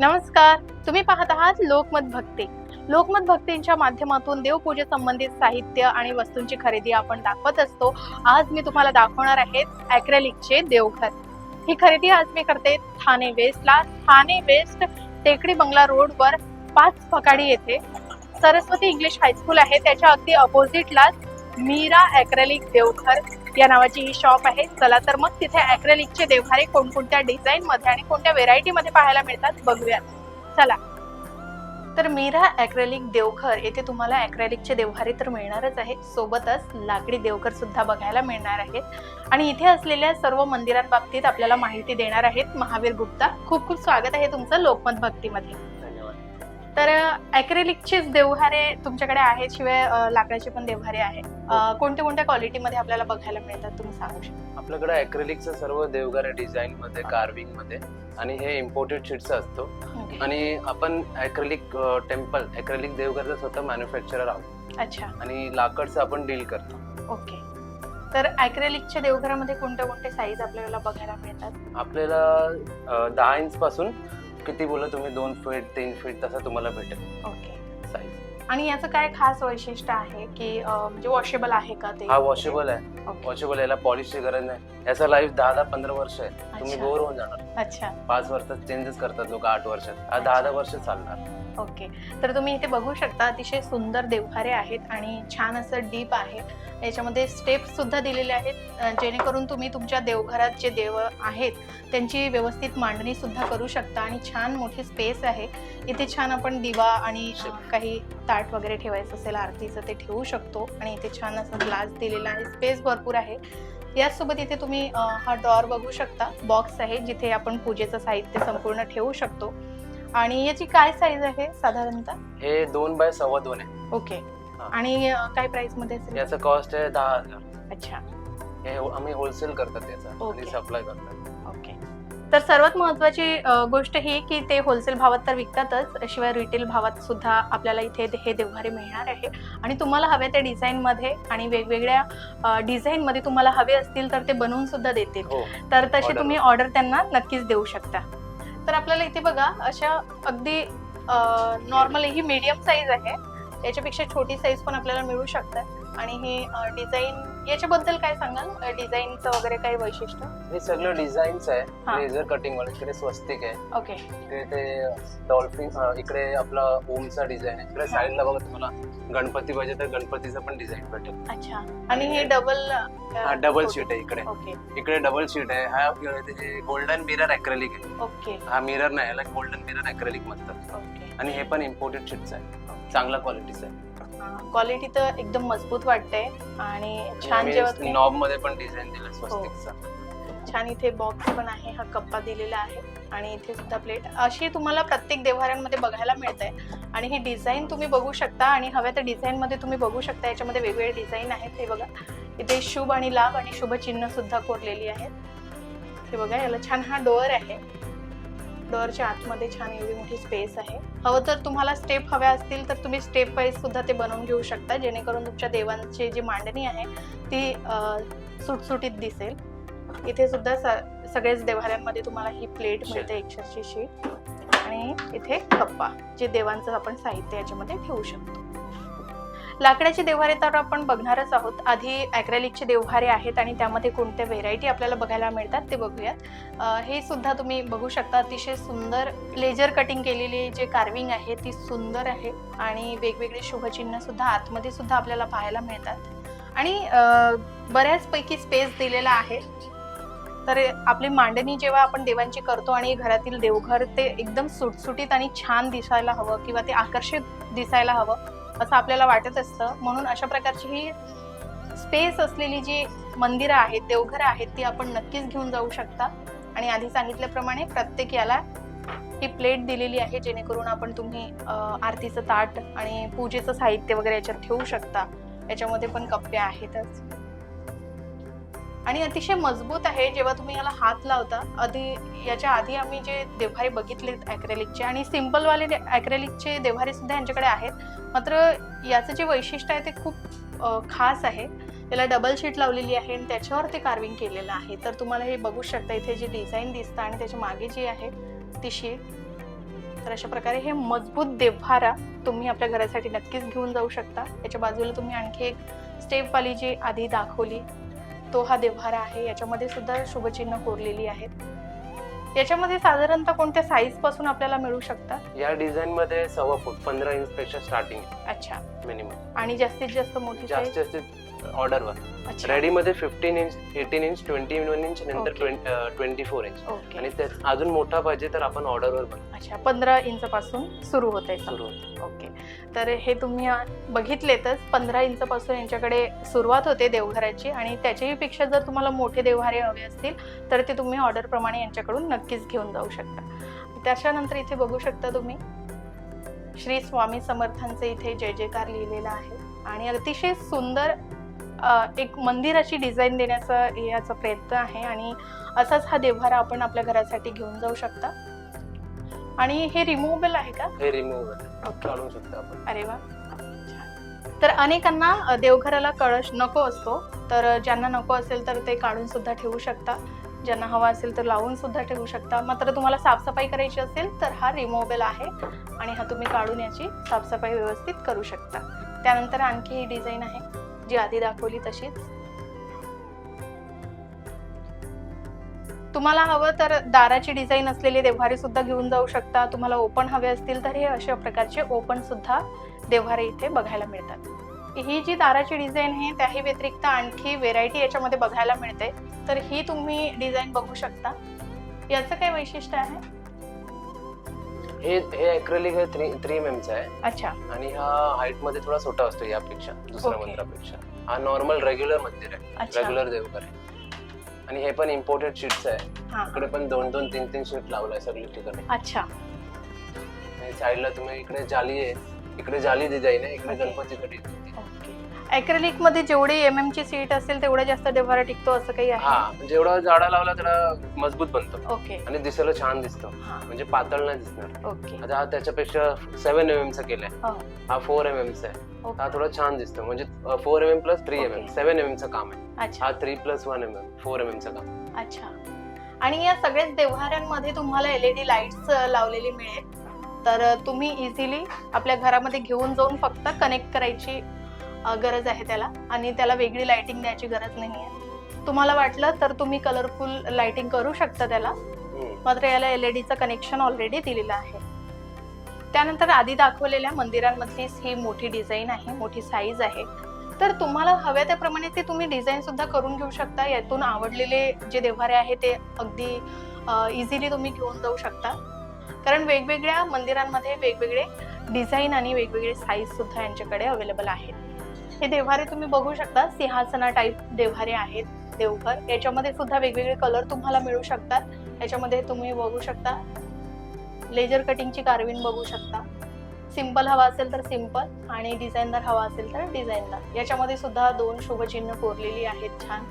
नमस्कार तुम्ही पाहत आहात लोकमत भक्ती. लोकमत भक्तींच्या माध्यमातून देवपूजे संबंधित साहित्य आणि वस्तूंची खरेदी आपण दाखवत असतो. आज मी तुम्हाला दाखवणार आहे अॅक्रेलिकचे देवघर. ही खरेदी आज मी करते ठाणे वेस्टला. ठाणे वेस्ट टेकडी बंगला रोडवर पाच फकाडी येथे. सरस्वती इंग्लिश हायस्कूल आहे त्याच्या अगदी अपोजिटलाच मीरा अॅक्रेलिक देवघर. या नावाची ही शॉप आहे. चला तर मग तिथे अॅक्रेलिकचे देवहारे कोणकोणत्या डिझाईन मध्ये आणि कोणत्या व्हेरायटी मध्ये पाहायला मिळतात बघूयात. चला. तर मीरा अॅक्रेलिक देवघर येथे तुम्हाला अॅक्रेलिकचे देवघरे तर मिळणारच आहे सोबतच लाकडी देवघर सुद्धा बघायला मिळणार आहेत. आणि इथे असलेल्या सर्व मंदिरांबाबतीत आपल्याला माहिती देणार आहेत महावीर गुप्ता. खूप खूप स्वागत आहे तुमचं लोकमत भक्तीमध्ये. तर अॅक्रेलिकचेच देवघरे तुमच्याकडे आहेत शिवाय लाकडाचे पण देवघरे आहेत. अ, कोणत्या कोणत्या क्वालिटीमध्ये आपल्याला बघायला मिळतात तुम्ही सांगू शकता? आपल्याकडे अॅक्रेलिकचं सर्व देवघर डिझाईन मध्ये कार्विंगमध्ये आणि हे इम्पोर्टेड शीटचं असतो. आणि आपण अॅक्रेलिक टेम्पल अॅक्रेलिक देवघरचं स्वतः मॅन्युफॅक्चरर आहोत. अच्छा. आणि लाकडचं आपण डील करतो. ओके. तर अॅक्रेलिकच्या देवघरामध्ये कोणत्या कोणत्या साईज आपल्याला बघायला मिळतात? आपल्याला दहा इंच पासून किती बोला तुम्ही? दोन फीट तीन फीट तसं तुम्हाला भेटेल. ओके साईज आणि याचं काय खास वैशिष्ट्य आहे की अ, म्हणजे वॉशेबल आहे का ते? हा वॉशेबल आहे. वॉशेबल याला पॉलिशची गरज नाही. याचा लाईफ दहा दहा पंधरा वर्ष आहे. तुम्ही अच्छा. बोर होऊन जाणार. अच्छा. पाच वर्षात चेंजेस करतात लोक आठ वर्षात. हा दहा दहा वर्ष चालणार. ओके. तर तुम्ही इथे बघू शकता अतिशय सुंदर देवघरे आहेत आणि छान असं डीप आहे. याच्यामध्ये स्टेप सुद्धा दिलेले आहेत जेणेकरून तुम्ही तुमच्या देवघरात जे देव आहेत त्यांची व्यवस्थित मांडणी सुद्धा करू शकता आणि छान मोठी स्पेस आहे. इथे छान आपण दिवा आणि काही ताट वगैरे ठेवायचं असेल आरतीचं ते ठेवू शकतो. आणि इथे छान असं ग्लास दिलेला आहे स्पेस भरपूर आहे. याचसोबत इथे तुम्ही हा डॉर बघू शकता बॉक्स आहे जिथे आपण पूजेचं साहित्य संपूर्ण ठेवू शकतो. आणि याची काय साईज आहे साधारणतः? हे दोन बाय सव्वा दोन आहे. ओके. हा. आणि अ, काय प्राइसमध्ये असेल? याचं कॉस्ट आहे दहा हजार. अच्छा. हे हो- आम्ही होलसेल करतात याचा. आणि. सप्लाय करतात. ओके. तर सर्वात महत्वाची अ, गोष्ट ही की ते होलसेल भावात तर विकतातच शिवाय रिटेल भावात सुद्धा आपल्याला इथे हे देवघरे मिळणार आहे. आणि तुम्हाला हव्या त्या डिझाईन मध्ये आणि वेगवेगळ्या डिझाईन मध्ये तुम्हाला हवे असतील तर ते बनवून सुद्धा देतील. हो. तर तशी Order. तुम्ही ऑर्डर त्यांना नक्कीच देऊ शकता. तर आपल्याला इथे बघा अशा अगदी नॉर्मल ही मीडियम साईज आहे. याच्यापेक्षा छोटी साईज पण आपल्याला मिळू शकतात. आणि हे डिझाईन याच्याबद्दल काय सांगाल? डिझाईनचं वगैरे काही वैशिष्ट्य? हे सगळं डिझाईन्स हा. आहे लेझर कटिंगमध्ये इकडे स्वस्तिक आहे. ओके. इकडे ते डॉल्फिन इकडे आपला ओमचा डिझाईन आहे. इकडे साईडला बघा तुम्हाला गणपती पाहिजे तर गणपतीचा पण डिझाईन भेटेल. अच्छा. आणि हे डबल हा डबल शीट आहे इकडे. ओके. इकडे डबल शीट आहे. हा गोल्डन मिरर अॅक्रेलिक आहे. ओके. हा मिरर नाही याला गोल्डन मिरर अॅक्रेलिक म्हणतात ओके. आणि हे पण इम्पोर्टेड शीटचं आहे. चांगला क्वालिटीचं आहे. क्वालिटी तर एकदम मजबूत वाटते आणि छान जेव्हा तुम्ही- नॉबमध्ये पण डिझाईन दिलं स्वस्तिकचा. छान इथे बॉक्स पण आहे हा कप्पा दिलेला आहे आणि इथे सुद्धा प्लेट अशी तुम्हाला प्रत्येक देवहारांमध्ये बघायला मिळते आणि ही डिझाईन तुम्ही बघू शकता आणि हव्या त्या डिझाईन मध्ये तुम्ही बघू शकता. याच्यामध्ये वेगवेगळे डिझाईन आहेत हे बघा. इथे शुभ आणि लाभ आणि शुभ चिन्ह सुद्धा कोरलेली आहेत. हे बघा याला छान हा डोअर आहे. डोअरच्या आतमध्ये छान एवढी मोठी स्पेस आहे. हवं तर तुम्हाला स्टेप हव्या असतील तर तुम्ही स्टेप वाईज सुद्धा ते बनवून घेऊ शकता. जेणेकरून तुमच्या देवांची जी मांडणी आहे ती सुटसुटीत दिसेल. इथे सुद्धा स- सगळेच देवाऱ्यांमध्ये तुम्हाला ही प्लेट मिळते एकशेची शीट आणि इथे कप्पा जे देवांचं आपण साहित्य याच्यामध्ये ठेवू शकतो. लाकडाचे देव्हारे तर आपण बघणारच आहोत. आधी अॅक्रेलिकचे देव्हारे आहेत आणि त्यामध्ये कोणत्या व्हेरायटी आपल्याला बघायला मिळतात ते बघूयात. हे सुद्धा तुम्ही बघू शकता. अतिशय सुंदर लेजर कटिंग केलेली जे कार्विंग आहे ती सुंदर आहे आणि वेगवेगळे शुभचिन्ह सुद्धा आतमध्ये सुद्धा आपल्याला पाहायला मिळतात. आणि बऱ्याचपैकी स्पेस दिलेला आहे. तर आपली मांडणी जेव्हा आपण देवांची करतो आणि घरातील देवघर ते एकदम सुटसुटीत आणि छान दिसायला हवं किंवा ते आकर्षित दिसायला हवं असं आपल्याला वाटत असतं. म्हणून अशा प्रकारची ही स्पेस असलेली जी मंदिरं आहेत देवघरं आहेत ती आपण नक्कीच घेऊन जाऊ शकता. आणि आधी सांगितल्याप्रमाणे प्रत्येक याला ही प्लेट दिलेली आहे जेणेकरून आपण तुम्ही आरतीचं ताट आणि पूजेचं साहित्य वगैरे याच्यात ठेवू शकता. याच्यामध्ये पण कप्पे आहेतच. आणि अतिशय मजबूत आहे. जेव्हा तुम्ही याला हात लावता आधी याच्या आधी आम्ही जे देव्हारे बघितले अॅक्रेलिकचे आणि सिम्पलवाले अॅक्रेलिकचे देव्हारे सुद्धा यांच्याकडे आहेत. मात्र याचं जे वैशिष्ट्य आहे ते खूप खास आहे. त्याला डबल शीट लावलेली आहे आणि त्याच्यावर ते कार्विंग केलेलं आहे. तर तुम्हाला हे बघू शकता इथे जे डिझाईन दिसतं आणि त्याच्यामागे जी आहे ती शीट तर अशा प्रकारे हे मजबूत देव्हारा तुम्ही आपल्या घरासाठी नक्कीच घेऊन जाऊ शकता. याच्या बाजूला तुम्ही आणखी एक स्टेपवाली जी आधी दाखवली तो हा देव्हारा आहे. याच्यामध्ये सुद्धा शुभचिन्ह कोरलेली आहेत. याच्यामध्ये साधारणतः कोणत्या साईजपासून आपल्याला मिळू शकतात? या डिझाईन मध्ये सव्वा फूट पंधरा इंच पेक्षा स्टार्टिंग अच्छा. मिनिमम आणि जास्तीत जास्त मोठी जास्तीत जास्त ऑर्डरवर. अच्छा. रेडी मध्ये fifteen inch eighteen inch twenty one inch नंतर. ट्वेंटी फोर इंच ओके आणि त्यात अजून मोठा पाहिजे तर आपण ऑर्डरवर बनवू अच्छा पंधरा इंच पासून सुरू होत आहे सुरू. ओके तर हे तुम्ही बघितलेतच पंधरा इंच पासून यांच्याकडे सुरुवात होते देवघराची आणि त्याच्याही पेक्षा जर तुम्हाला मोठे देवघरे हवे असतील तर ते तुम्ही ऑर्डर प्रमाणे यांच्याकडून नक्कीच घेऊन जाऊ शकता. त्याच्यानंतर इथे बघू शकता तुम्ही श्री स्वामी समर्थांचे इथे जय जयकार लिहिलेला आहे. आणि अतिशय सुंदर एक मंदिराची डिझाईन देण्याचा याचा प्रयत्न आहे आणि असाच हा देवघरा आपण आपल्या घरासाठी घेऊन जाऊ शकता. आणि हे रिमूव्हेबल आहे का? हे काढू शकतो आपण. अरे वा. तर अनेकांना देवघराला कळश नको असतो. तर ज्यांना नको असेल तर ते काढून सुद्धा ठेवू शकता. ज्यांना हवा असेल तर लावून सुद्धा ठेवू शकता. मात्र तुम्हाला साफसफाई करायची असेल तर हा रिमूव्हेबल आहे आणि हा तुम्ही काढून याची साफसफाई व्यवस्थित करू शकता. त्यानंतर आणखी ही डिझाईन आहे. जी आधी दाखवली तशीच. तुम्हाला हवं तर दाराची डिझाईन असलेले देव्हारे सुद्धा घेऊन जाऊ शकता. तुम्हाला ओपन हवे असतील तर हे अशा प्रकारचे ओपन सुद्धा देव्हारे इथे बघायला मिळतात. ही जी दाराची डिझाईन आहे त्याही व्यतिरिक्त आणखी व्हेरायटी याच्यामध्ये बघायला मिळते. तर ही तुम्ही डिझाईन बघू शकता. याचं काय वैशिष्ट्य आहे? हे हे आहे थ्री थ्री एम चा आहे. अच्छा. आणि हा हाईटमध्ये थोडा छोटा असतो यापेक्षा दुसऱ्या Okay. मंदिरापेक्षा हा नॉर्मल रेग्युलर मंदिर आहे. अच्छा. रेग्युलर देवघर आहे. आणि हे पण इम्पोर्टेड शीट्स आहे. हा. इकडे पण दोन दोन तीन तीन शीट लावलाय सगळी ठिकाणी अच्छा. आणि साईडला तुम्ही इकडे जाली आहे. इकडे जाली डिझाईन आहे. इकडे Okay. ओके अॅक्रेलिकमध्ये जेवढी एम एम ची सीट असेल तेवढा जास्त देव्हारा टिकतो असं काही आहे? हा जेवढा जाडा लावला तेवढा मजबूत बनतो. ओके. आणि दिसायला छान दिसतो. हा. म्हणजे पातळ नाही दिसणार. ओके. आता हा त्याच्यापेक्षा सेव्हन एम एम चा केलाय. हो. हा फोर एम एम चा आहे. ओके. हा थोडा छान दिसतो. म्हणजे four M M plus three M M Okay. Seven M M चं काम आहे. अच्छा. हा three plus one M M four M M चं काम. अच्छा. आणि या सगळ्याच देव्हाऱ्यांमध्ये तुम्हाला एलईडी लाईट्स लावलेली मिळेल. तर तुम्ही इझिली आपल्या घरामध्ये घेऊन जाऊन फक्त कनेक्ट करायची गरज आहे त्याला आणि त्याला वेगळी लाइटिंग द्यायची गरज नाही आहे तुम्हाला वाटलं तर तुम्ही कलरफुल लाइटिंग करू शकता त्याला. मात्र याला एलईडीचं कनेक्शन ऑलरेडी दिलेलं आहे. त्यानंतर आधी दाखवलेल्या मंदिरांमधलीच ही मोठी डिझाईन आहे मोठी साईज आहे. तर तुम्हाला हव्या त्याप्रमाणे ते तुम्ही डिझाईन सुद्धा करून घेऊ शकता. यातून आवडलेले जे देव्हारे आहे ते अगदी इझिली तुम्ही घेऊन जाऊ शकता. कारण वेगवेगळ्या मंदिरांमध्ये वेगवेगळे डिझाईन आणि वेगवेगळे साईज सुद्धा यांच्याकडे अवेलेबल आहेत. हे देव्हारे तुम्ही बघू शकता. सिंहासना टाईप देव्हारे आहेत देवघर. याच्यामध्ये सुद्धा वेगवेगळे कलर तुम्हाला मिळू शकतात. याच्यामध्ये तुम्ही बघू शकता. लेजर कटिंगची कार्विन बघू शकता. सिंपल हवा असेल तर सिंपल आणि डिझाईनदार हवा असेल तर डिझाईनदार याच्यामध्ये सुद्धा दोन शुभचिन्ह कोरलेली आहेत छान.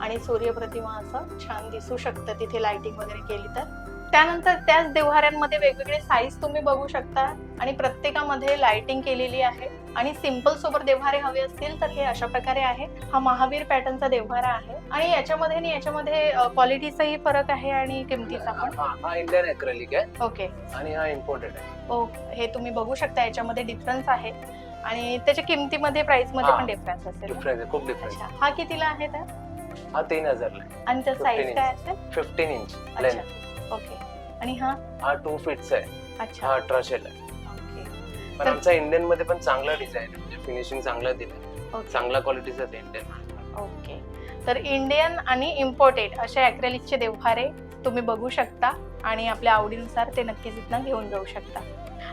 आणि सूर्यप्रतिमा असं छान दिसू शकतं तिथे लाइटिंग वगैरे केली तर. त्यानंतर त्याच देव्हाऱ्यांमध्ये वेगवेगळे साईज तुम्ही बघू शकता. आणि प्रत्येकामध्ये लाइटिंग केलेली आहे. आणि सिंपल सोबत देव्हारे हवे असतील तर हे अशा प्रकारे आहे. हा महावीर पॅटर्नचा देव्हारा आहे. आणि याच्यामध्ये आणि याच्यामध्ये क्वालिटीचाही फरक आहे आणि किमतीचा पण. हा इंडियन अॅक्रेलिक आहे. ओके. आणि हा इम्पोर्टेड आहे. ओ हे तुम्ही बघू शकता याच्यामध्ये डिफरन्स आहे. आणि त्याच्या किमतीमध्ये प्राइसमध्ये. पण डिफरन्स असेल? डिफरन्स आहे खूप डिफरन्स हा कितीला आहे तर? हा तीन हजारला आणि त्या 15 साईज. काय असेल? Fifteen inch okay. आणि हा? हा टू फीटच आहे. अच्छा. हा अठरा शेल आहे. ओके पण आमचा इंडियनमध्ये पण चांगला डिझाईन आहे. म्हणजे फिनिशिंग चांगलं दिलं ओके चांगला क्वालिटीचा इंडियन ओके तर इंडियन आणि इम्पोर्टेड असे अॅक्रेलिकचे देव्हारे तुम्ही बघू शकता आणि आपल्या आवडीनुसार ते नक्कीच इथनं घेऊन जाऊ शकता.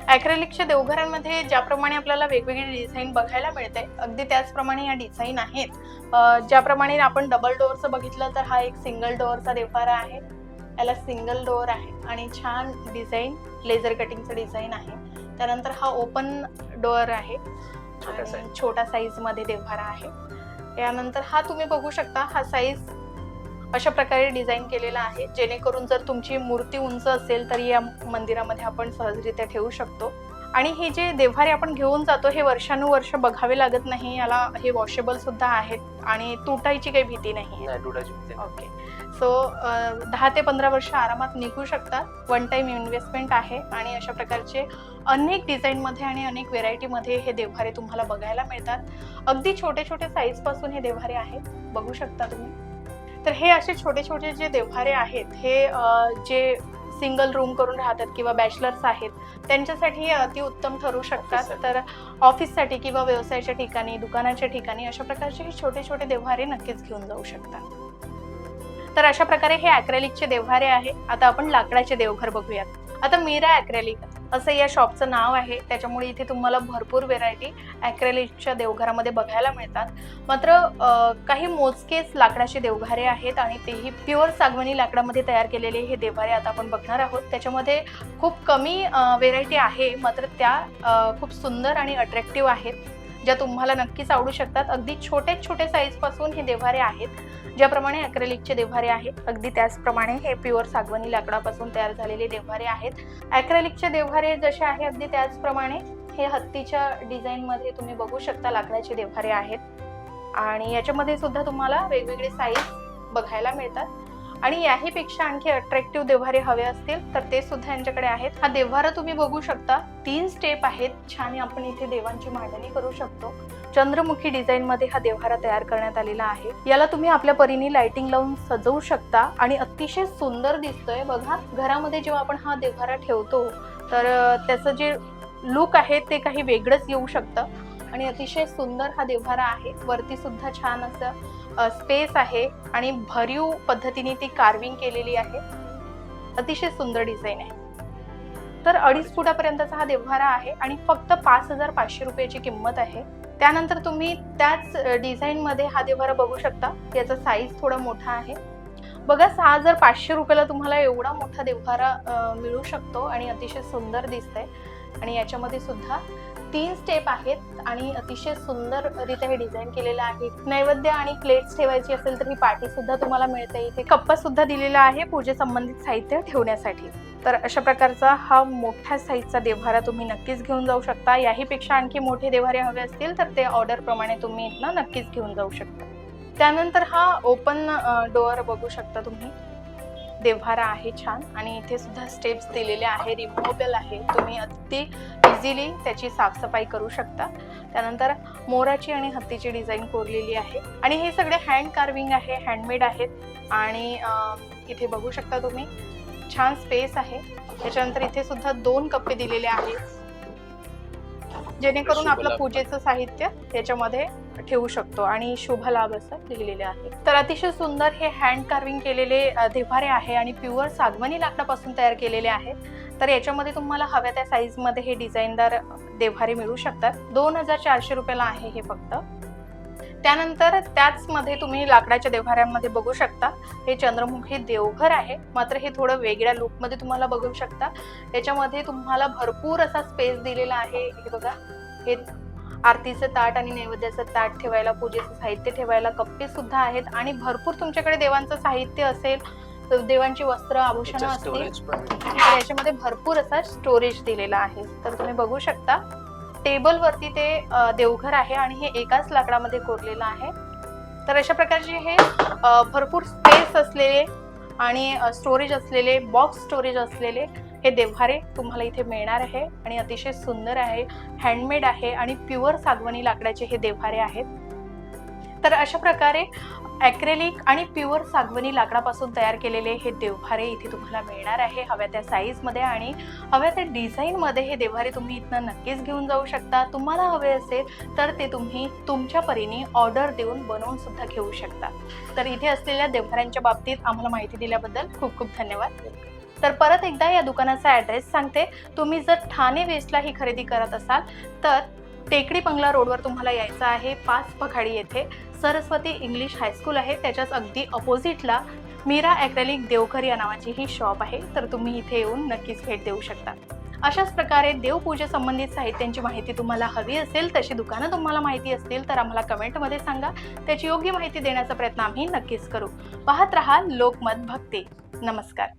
अॅक्रेलिकच्या देवघरांमध्ये ज्याप्रमाणे आपल्याला वेगवेगळी डिझाईन बघायला मिळते अगदी त्याचप्रमाणे या डिझाईन आहेत. अं, ज्याप्रमाणे आपण डबल डोअरचं बघितलं तर हा एक सिंगल डोअरचा देव्हारा आहे. याला सिंगल डोअर आहे आणि छान डिझाईन लेझर कटिंगचं डिझाईन आहे. त्यानंतर हा ओपन डोअर आहे. आणि. छोटा साईजमध्ये देव्हारा आहे. यानंतर हा तुम्ही बघू शकता हा साईज अशा प्रकारे डिझाईन केलेला आहे. जेणेकरून जर तुमची मूर्ती उंच असेल तर या मंदिरामध्ये आपण सहजरित्या ठेवू शकतो. आणि हे जे देव्हारे आपण घेऊन जातो हे वर्षानुवर्ष बघावे लागत नाही. याला हे वॉशेबल सुद्धा आहेत. आणि तुटायची काही भीती नाही नाही तुटायची भीती नाही. ओके सो दहा ते पंधरा वर्ष आरामात निघू शकतात. वन टाइम इन्व्हेस्टमेंट आहे आणि अशा प्रकारचे अनेक डिझाईनमध्ये आणि अनेक व्हेरायटीमध्ये हे देव्हारे तुम्हाला बघायला मिळतात. अगदी छोटे छोटे साईजपासून हे देव्हारे आहेत. बघू शकता तुम्ही. तर हे असे छोटे छोटे जे देव्हारे आहेत हे जे सिंगल रूम करून राहतात किंवा बॅचलर्स आहेत त्यांच्यासाठी हे अतिउत्तम ठरू शकतात. तर ऑफिससाठी किंवा व्यवसायाच्या ठिकाणी दुकानाच्या ठिकाणी अशा प्रकारचे हे छोटे छोटे देव्हारे नक्कीच घेऊन जाऊ शकतात. तर अशा प्रकारे हे अॅक्रेलिकचे देव्हारे आहे. आता आपण लाकडाचे देवघर बघूयात. आता मीरा अॅक्रेलिक असं या शॉपचं नाव आहे. त्याच्यामुळे इथे तुम्हाला भरपूर व्हेरायटी अॅक्रेलिकच्या देवघरामध्ये बघायला मिळतात. मात्र काही मोजकेच लाकडाचे देवघारे आहेत आणि तेही प्युअर सागवणी लाकडामध्ये तयार केलेले हे देवघारे आता आपण बघणार आहोत. त्याच्यामध्ये खूप कमी व्हेरायटी आहे. मात्र त्या खूप सुंदर आणि अट्रॅक्टिव्ह आहेत. ज्या तुम्हाला नक्कीच आवडू शकतात. अगदी छोटे छोटे साईजपासून हे देवारे आहेत. ज्याप्रमाणे अॅक्रेलिकचे देव्हारे आहेत अगदी त्याचप्रमाणे हे प्युअर सागवणी लाकडापासून तयार झालेले देव्हारे आहेत. अॅक्रेलिकचे देव्हारे जसे आहे अगदी त्याचप्रमाणे हे हत्तीच्या डिझाईनमध्ये तुम्ही बघू शकता लाकडाचे देव्हारे आहेत. आणि याच्यामध्ये सुद्धा तुम्हाला वेगवेगळे साईज बघायला मिळतात. आणि याहीपेक्षा आणखी अट्रॅक्टिव्ह देव्हारे हवे असतील तर ते सुद्धा यांच्याकडे आहेत. हा देव्हारा तुम्ही बघू शकता. तीन स्टेप आहेत. छान आपण इथे देवांची मांडणी करू शकतो. चंद्रमुखी डिझाईन मध्ये हा देव्हारा तयार करण्यात आलेला आहे. याला तुम्ही आपल्या परीने लाइटिंग लावून सजवू शकता आणि अतिशय सुंदर दिसतोय. बघा घरामध्ये जेव्हा आपण हा देव्हारा ठेवतो तर त्याचं जे लुक आहे ते काही वेगळंच येऊ शकतं. आणि अतिशय सुंदर हा देव्हारा आहे. वरती सुद्धा छान असं स्पेस आहे आणि भरीव पद्धतीने ती कार्विंग केलेली आहे. अतिशय सुंदर डिझाईन आहे. तर अडीच फुटापर्यंतचा हा देव्हारा आहे आणि फक्त पाच हजार पाचशे रुपयाची किंमत आहे. त्यानंतर तुम्ही त्याच डिझाईनमध्ये हा देव्हारा बघू शकता. याचा साईज थोडा मोठा आहे. बघा सहा हजार पाचशे रुपयाला तुम्हाला एवढा मोठा देव्हारा मिळू शकतो आणि अतिशय सुंदर दिसतंय. आणि याच्यामध्ये सुद्धा तीन स्टेप आहेत आणि अतिशय सुंदररित्या हे डिझाईन केलेलं आहे. नैवेद्य आणि प्लेट्स ठेवायची असेल तर ही पार्टी सुद्धा तुम्हाला मिळते. इथे कप्पा सुद्धा दिलेला आहे पूजे संबंधित साहित्य ठेवण्यासाठी. तर अशा प्रकारचा हा मोठ्या साईजचा देव्हारा तुम्ही नक्कीच घेऊन जाऊ शकता. याहीपेक्षा आणखी मोठे देव्हारे हवे असतील तर ते ऑर्डरप्रमाणे तुम्ही इथनं नक्कीच घेऊन जाऊ शकता. त्यानंतर हा ओपन डोअर बघू शकता तुम्ही. देव्हारा आहे छान आणि इथे सुद्धा स्टेप्स दिलेले आहे. रिमुवेबल आहे. तुम्ही अगदी इझिली त्याची साफसफाई करू शकता. त्यानंतर मोराची आणि हत्तीची डिझाईन कोरलेली आहे. आणि हे सगळे हँड कार्विंग आहे हँडमेड आहेत. आणि इथे बघू शकता तुम्ही. छान स्पेस आहे. त्याच्यानंतर इथे सुद्धा दोन कप्पे दिलेले आहेत. जेणेकरून आपलं. पूजेचं साहित्य याच्यामध्ये ठेवू शकतो आणि शुभ लाभ असं लिहिलेले आहे. तर अतिशय सुंदर हे हँड कार्विंग केलेले देव्हारे आहे आणि प्युअर सागवणी लाकडापासून तयार केलेले आहेत तर याच्यामध्ये तुम्हाला हव्या त्या साईजमध्ये हे डिझाईनदार देव्हारे मिळू शकतात. दोन हजार चारशे रुपयाला आहे हे फक्त. त्यानंतर त्याच मध्ये तुम्ही लाकडाच्या देव्हाऱ्यांमध्ये बघू शकता. हे चंद्रमुखी देवघर आहे. मात्र हे थोडं वेगळ्या लुकमध्ये तुम्हाला बघू शकता. याच्यामध्ये तुम्हाला भरपूर असा स्पेस दिलेला आहे. हे बघा. हे आरतीचं ताट आणि नैवेद्याचं ताट ठेवायला पूजेचं साहित्य ठेवायला कप्पे सुद्धा आहेत. आणि भरपूर तुमच्याकडे देवांचं साहित्य असेल देवांची वस्त्र आभूषणं असतील. याच्यामध्ये भरपूर असा स्टोरेज दिलेला आहे. तर तुम्ही बघू शकता. टेबलवरती ते देवघर आहे आणि हे एकाच लाकडामध्ये कोरलेलं आहे. तर अशा प्रकारचे हे भरपूर स्पेस असलेले आणि स्टोरेज असलेले बॉक्स स्टोरेज असलेले हे देव्हारे तुम्हाला इथे मिळणार आहे आणि अतिशय सुंदर आहे. हँडमेड आहे आणि प्युअर सागवणी लाकडाचे हे देव्हारे आहेत. तर अशा प्रकारे ॲक्रेलिक आणि प्युअर सागवनी लाकडापासून तयार केलेले हे देवभारे इथे तुम्हाला मिळणार आहे. हव्या त्या साईजमध्ये आणि हव्या त्या डिझाईनमध्ये हे देवभारे तुम्ही इथनं नक्कीच घेऊन जाऊ शकता. तुम्हाला हवे असेल तर ते तुम्ही तुमच्या परीने ऑर्डर देऊन बनवून सुद्धा घेऊ शकता. तर इथे असलेल्या देवभाऱ्यांच्या बाबतीत आम्हाला माहिती दिल्याबद्दल खूप खूप धन्यवाद. तर परत एकदा या दुकानाचा ॲड्रेस सांगते. तुम्ही जर ठाणे वेस्टला ही खरेदी करत असाल तर टेकडी बंगला रोडवर तुम्हाला यायचं आहे पाच पखाडी येथे. सरस्वती इंग्लिश हायस्कूल आहे त्याच्याच अगदी अपोजिटला मीरा ॲक्रेलिक देवघर या नावाची ही शॉप आहे तर तुम्ही इथे येऊन नक्कीच भेट देऊ शकता. अशाच प्रकारे देवपूजे संबंधित साहित्यांची माहिती तुम्हाला हवी असेल तशी दुकानं तुम्हाला माहिती असतील तर आम्हाला कमेंटमध्ये सांगा. त्याची योग्य माहिती देण्याचा प्रयत्न आम्ही नक्कीच करू. पाहत रहा लोकमत भक्ती. नमस्कार.